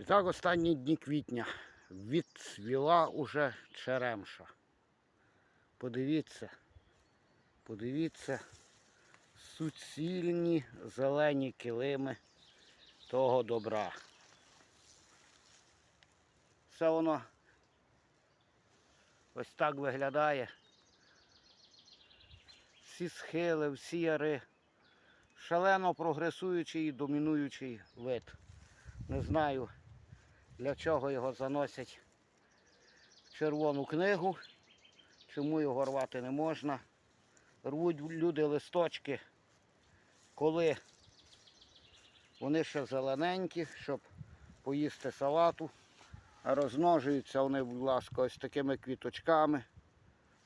І так останні дні квітня відцвіла уже черемша. Подивіться, подивіться, суцільні зелені килими того добра. Все воно ось так виглядає. Всі схили, всі яри. Шалено прогресуючий і домінуючий вид. Не знаю, для чого його заносять в червону книгу, чому його рвати не можна. Рвуть люди листочки, коли вони ще зелененькі, щоб поїсти салату. А розмножуються вони, будь ласка, ось такими квіточками.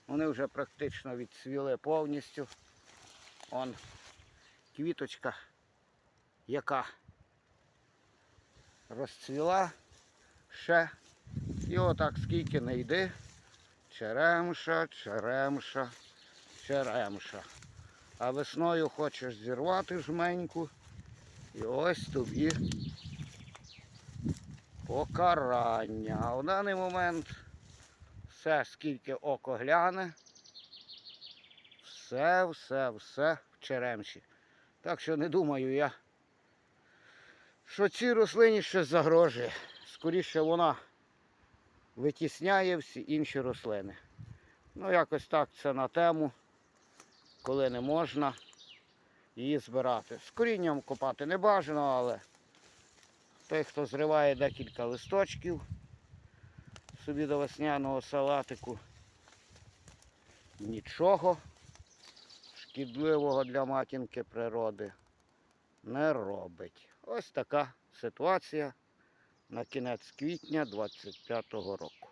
Вони вже практично відцвіли повністю. Он квіточка, яка розцвіла ще. І отак скільки не йди. Черемша, черемша, черемша. А весною хочеш зірвати жменьку. І ось тобі покарання. А в даний момент все, скільки око гляне, все, все, все в черемші. Так що не думаю я, що цій рослині щось загрожує. Скоріше вона витісняє всі інші рослини. Ну, якось так це на тему, коли не можна її збирати. З корінням копати не бажано, але той, хто зриває декілька листочків собі до весняного салатику, нічого шкідливого для матінки природи не робить. Ось така ситуація на кінець квітня 25-го року.